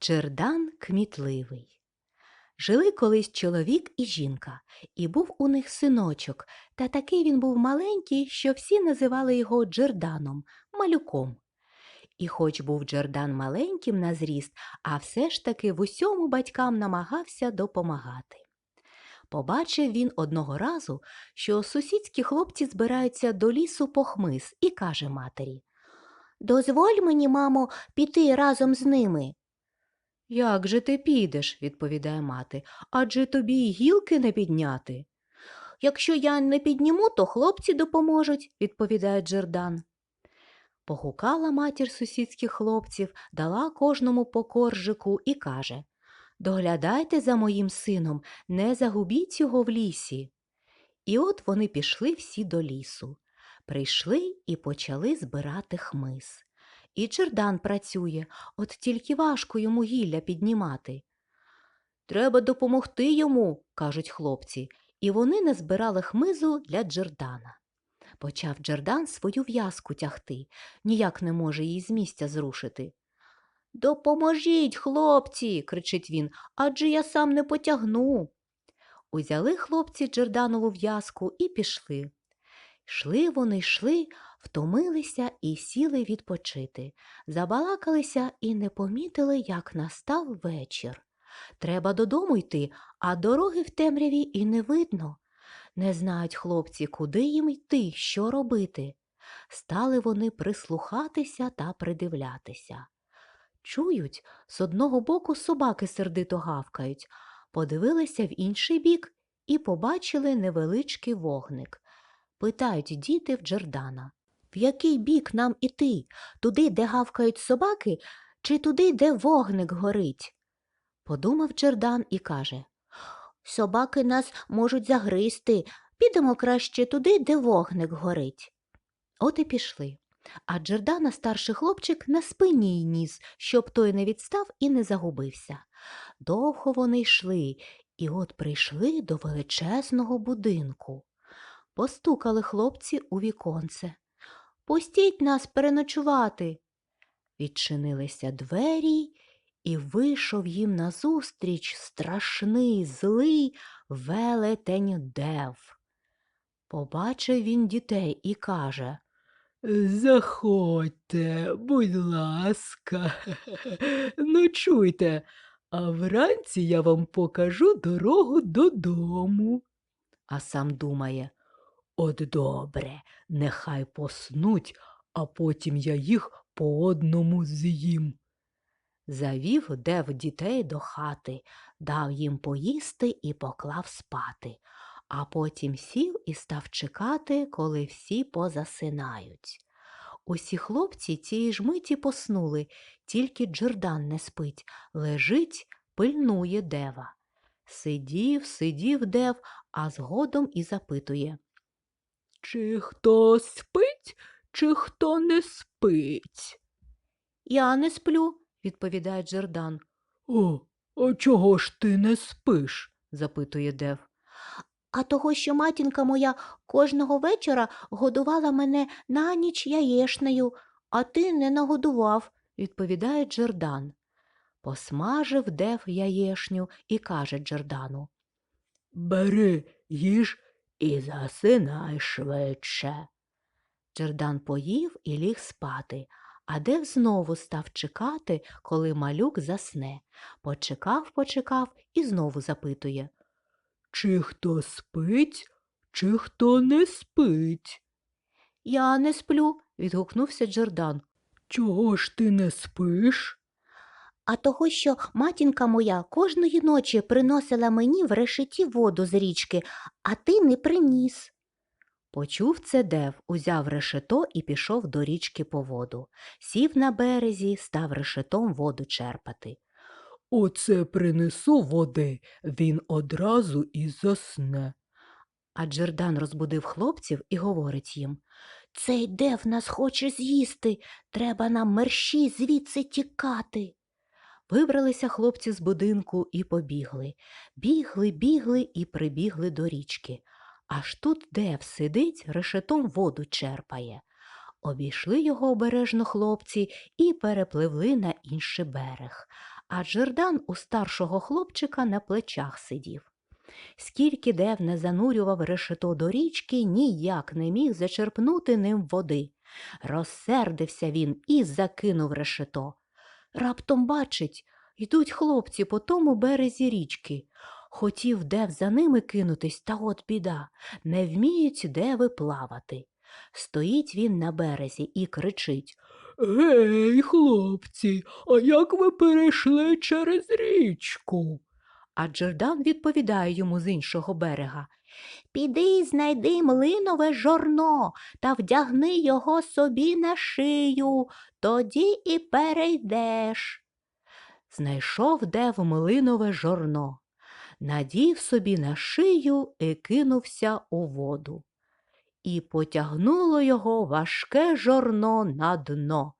Джердан кмітливий. Жили колись чоловік і жінка, і був у них синочок, та такий він був маленький, що всі називали його Джерданом, малюком. І хоч був Джердан маленьким на зріст, а все ж таки в усьому батькам намагався допомагати. Побачив він одного разу, що сусідські хлопці збираються до лісу по хмиз, і каже матері Дозволь мені, мамо, піти разом з ними. Як же ти підеш, відповідає мати, адже тобі й гілки не підняти. Якщо я не підніму, то хлопці допоможуть, відповідає Джердан. Погукала матір сусідських хлопців, дала кожному по коржику і каже Доглядайте за моїм сином, не загубіть його в лісі. І от вони пішли всі до лісу. Прийшли і почали збирати хмиз. І Джердан працює, от тільки важко йому гілля піднімати. Треба допомогти йому, кажуть хлопці, і вони назбирали хмизу для Джердана. Почав Джердан свою в'язку тягти, ніяк не може її з місця зрушити. Допоможіть, хлопці, кричить він, адже я сам не потягну. Узяли хлопці Джерданову в'язку і пішли. Йшли вони, йшли, втомилися і сіли відпочити, забалакалися і не помітили, як настав вечір. Треба додому йти, а дороги в темряві і не видно. Не знають хлопці, куди їм йти, що робити. Стали вони прислухатися та придивлятися. Чують, з одного боку собаки сердито гавкають, подивилися в інший бік і побачили невеличкий вогник. Питають діти в Джордана. В який бік нам іти? Туди, де гавкають собаки, чи туди, де вогник горить? Подумав Джордан і каже Собаки нас можуть загризти. Підемо краще туди, де вогник горить. От і пішли. А Джордана старший хлопчик на спині й ніс, щоб той не відстав і не загубився. Довго вони йшли, і от прийшли до величезного будинку. Постукали хлопці у віконце. Пустіть нас переночувати. Відчинилися двері, і вийшов їм назустріч страшний, злий велетень дев. Побачив він дітей і каже Заходьте, будь ласка, ночуйте, а вранці я вам покажу дорогу додому. а сам думає, От добре, нехай поснуть, а потім я їх по одному з'їм. завів дев дітей до хати, дав їм поїсти і поклав спати, а потім сів і став чекати, коли всі позасинають. Усі хлопці цієї ж миті поснули, тільки Джордан не спить, лежить, пильнує дева. Сидів, сидів дев, а згодом і запитує. Чи хто спить, чи хто не спить? Я не сплю, відповідає Джордан, О, а чого ж ти не спиш? запитує дев. А того, що матінка моя кожного вечора годувала мене на ніч яєшнею, а ти не нагодував. відповідає Джордан. Посмажив дев яєшню і каже Джордану. Бери, їж і засинай швидше. Джордан поїв і ліг спати, а дев знову став чекати, коли малюк засне. Почекав, почекав і знову запитує. Чи хто спить, чи хто не спить? Я не сплю, відгукнувся Джордан. Чого ж ти не спиш? А того, що матінка моя кожної ночі приносила мені в решеті воду з річки, а ти не приніс. Почув це дев, узяв решето і пішов до річки по воду. Сів на березі, став решетом воду черпати. Оце принесу води, він одразу і засне. А Джордан розбудив хлопців і говорить їм. Цей дев нас хоче з'їсти. Треба нам мерщій звідси тікати. Вибралися хлопці з будинку і побігли. Бігли, бігли і прибігли до річки. Аж тут дев сидить, решетом воду черпає. Обійшли його обережно хлопці і перепливли на інший берег, а Джордан у старшого хлопчика на плечах сидів. Скільки дев не занурював решето до річки, ніяк не міг зачерпнути ним води. Розсердився він і закинув решето. Раптом бачить, йдуть хлопці по тому березі річки. Хотів дев за ними кинутись, та от біда, не вміють деви плавати. Стоїть він на березі і кричить Гей, хлопці, а як ви перейшли через річку? А Джордан відповідає йому з іншого берега. Піди й знайди млинове жорно та вдягни його собі на шию, тоді і перейдеш. Знайшов дев млинове жорно, надів собі на шию і кинувся у воду. І потягнуло його важке жорно на дно.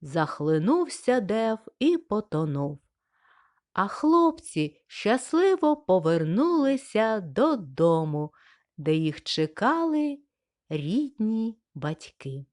Захлинувся дев і потонув. А хлопці щасливо повернулися додому, де їх чекали рідні батьки.